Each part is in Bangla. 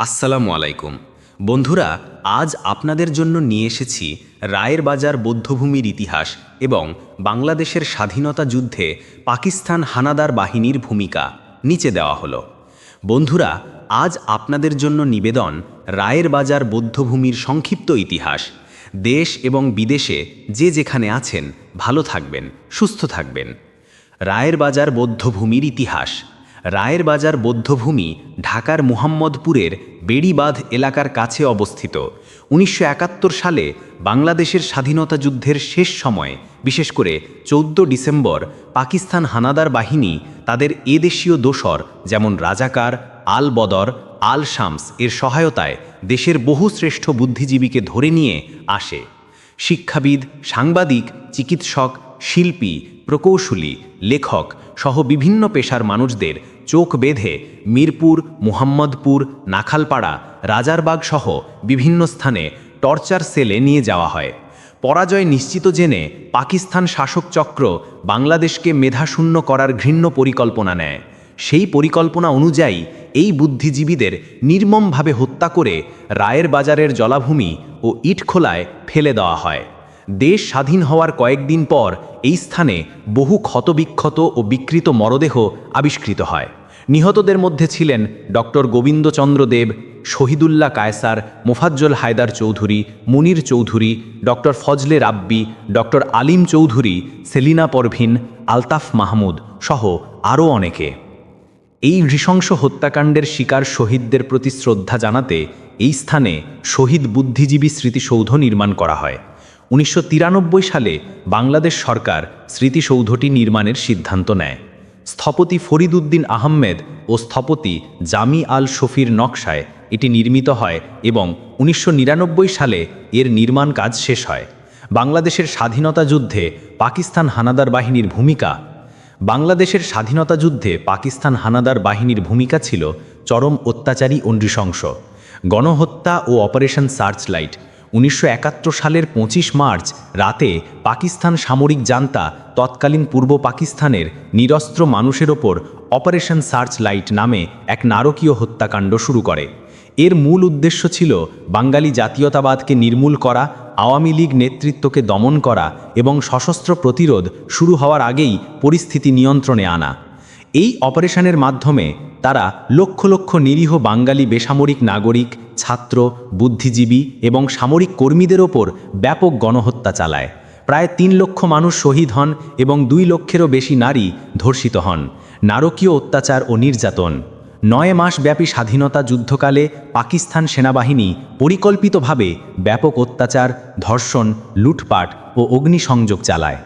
আসসালামু আলাইকুম। বন্ধুরা, আজ আপনাদের জন্য নিয়ে এসেছি রায়ের বাজার বৌদ্ধভূমির ইতিহাস এবং বাংলাদেশের স্বাধীনতা যুদ্ধে পাকিস্তান হানাদার বাহিনীর ভূমিকা নিচে দেওয়া হলো। বন্ধুরা, আজ আপনাদের জন্য নিবেদন রায়ের বাজার বৌদ্ধভূমির সংক্ষিপ্ত ইতিহাস। দেশ এবং বিদেশে যে যেখানে আছেন, ভালো থাকবেন, সুস্থ থাকবেন। রায়ের বাজার বৌদ্ধভূমির ইতিহাস। রায়ের বাজার বৌদ্ধভূমি ঢাকার মুহাম্মদপুরের বেড়িবাঁধ এলাকার কাছে অবস্থিত। উনিশশো একাত্তর সালে বাংলাদেশের স্বাধীনতা যুদ্ধের শেষ সময়ে, বিশেষ করে চৌদ্দ ডিসেম্বর, পাকিস্তান হানাদার বাহিনী তাদের এদেশীয় দোসর যেমন রাজাকার আল বদর আল শামস এর সহায়তায় দেশের বহু শ্রেষ্ঠ বুদ্ধিজীবীকে ধরে নিয়ে আসে। শিক্ষাবিদ, সাংবাদিক, চিকিৎসক, শিল্পী, প্রকৌশলী, লেখক সহ বিভিন্ন পেশার মানুষদের চোখ বেঁধে মিরপুর, মুহাম্মদপুর, নাখালপাড়া, রাজারবাগ সহ বিভিন্ন স্থানে টর্চার সেলে নিয়ে যাওয়া হয়। পরাজয় নিশ্চিত জেনে পাকিস্তান শাসক চক্র বাংলাদেশকে মেধাশূন্য করার ঘৃণ্য পরিকল্পনা নেয়। সেই পরিকল্পনা অনুযায়ী এই বুদ্ধিজীবীদের নির্মমভাবে হত্যা করে রায়ের বাজারের জলাভূমি ও ইটখোলায় ফেলে দেওয়া হয়। দেশ স্বাধীন হওয়ার কয়েকদিন পর এই স্থানে বহু ক্ষতবিক্ষত ও বিকৃত মরদেহ আবিষ্কৃত হয়। নিহতদের মধ্যে ছিলেন doctor Gobindachandra Dev Shahidullah Kaiser, Mofazzal Haider Chowdhury, Munier Chowdhury, doctor Fazle Rabbi, doctor Alim Chowdhury, Selina Parvin, Altaf Mahmud সহ আরও অনেকে। এই নৃশংস হত্যাকাণ্ডের শিকার শহীদদের প্রতি শ্রদ্ধা জানাতে এই স্থানে শহীদ বুদ্ধিজীবী স্মৃতিসৌধ নির্মাণ করা হয়। উনিশশো তিরানব্বই সালে বাংলাদেশ সরকার স্মৃতিসৌধটি নির্মাণের সিদ্ধান্ত নেয়। স্থপতি ফরিদ উদ্দিন আহমেদ ও স্থপতি জামি আল শফির নকশায় এটি নির্মিত হয় এবং উনিশশো নিরানব্বই সালে এর নির্মাণ কাজ শেষ হয়। বাংলাদেশের স্বাধীনতা যুদ্ধে পাকিস্তান হানাদার বাহিনীর ভূমিকা। বাংলাদেশের স্বাধীনতা যুদ্ধে পাকিস্তান হানাদার বাহিনীর ভূমিকা ছিল চরম অত্যাচারী ও নৃশংস গণহত্যা ও অপারেশন সার্চলাইট উনিশশো একাত্তর সালের পঁচিশ মার্চ রাতে পাকিস্তান সামরিক জান্তা তৎকালীন পূর্ব পাকিস্তানের নিরস্ত্র মানুষের ওপর অপারেশন সার্চ লাইট নামে এক নারকীয় হত্যাকাণ্ড শুরু করে। এর মূল উদ্দেশ্য ছিল বাঙালি জাতীয়তাবাদকে নির্মূল করা, আওয়ামী লীগ নেতৃত্বকে দমন করা এবং সশস্ত্র প্রতিরোধ শুরু হওয়ার আগেই পরিস্থিতি নিয়ন্ত্রণে আনা। এই অপারেশনের মাধ্যমে তারা লক্ষ লক্ষ নিরীহ বাঙালি বেসামরিক নাগরিক ছাত্র, বুদ্ধিজীবী এবং সামরিক কর্মীদের ওপর ব্যাপক গণহত্যা চালায়। প্রায় তিন লক্ষ মানুষ শহীদ হন এবং দুই লক্ষেরও বেশি নারী ধর্ষিত হন। নারকীয় অত্যাচার ও নির্যাতন। নয় মাস ব্যাপী স্বাধীনতা যুদ্ধকালে পাকিস্তান সেনাবাহিনী পরিকল্পিতভাবে ব্যাপক অত্যাচার, ধর্ষণ, লুটপাট ও অগ্নিসংযোগ চালায়।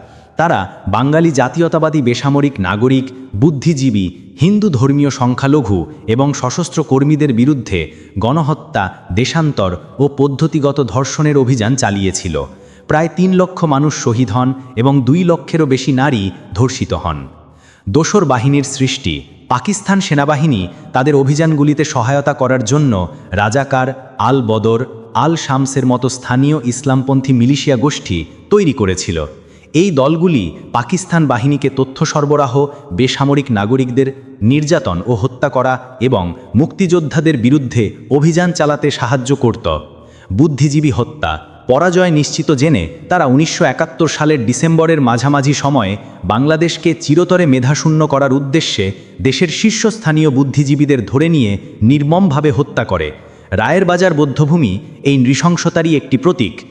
তারা বাঙালি জাতীয়তাবাদী বেসামরিক নাগরিক, বুদ্ধিজীবী, হিন্দু ধর্মীয় সংখ্যালঘু এবং সশস্ত্র কর্মীদের বিরুদ্ধে গণহত্যা, দেশান্তর ও পদ্ধতিগত ধর্ষণের অভিযান চালিয়েছিল। প্রায় তিন লক্ষ মানুষ শহীদ হন এবং দুই লক্ষেরও বেশি নারী ধর্ষিত হন। দোসর বাহিনীর সৃষ্টি, পাকিস্তান সেনাবাহিনী তাদের অভিযানগুলিতে সহায়তা করার জন্য রাজাকার আল বদর, আল শামসের মতো স্থানীয় ইসলামপন্থী মিলিশিয়া গোষ্ঠী তৈরি করেছিল। এই দলগুলি পাকিস্তান বাহিনীকে তথ্য সরবরাহ, বেসামরিক নাগরিকদের নির্যাতন ও হত্যা করা এবং মুক্তিযোদ্ধাদের বিরুদ্ধে অভিযান চালাতে সাহায্য করত। বুদ্ধিজীবী হত্যা, পরাজয় নিশ্চিত জেনে তারা উনিশশো একাত্তর সালের ডিসেম্বরের মাঝামাঝি সময়ে বাংলাদেশকে চিরতরে মেধাশূন্য করার উদ্দেশ্যে দেশের শীর্ষস্থানীয় বুদ্ধিজীবীদের ধরে নিয়ে নির্মমভাবে হত্যা করে। রায়ের বাজার বৌদ্ধভূমি এই নৃশংসতারই একটি প্রতীক।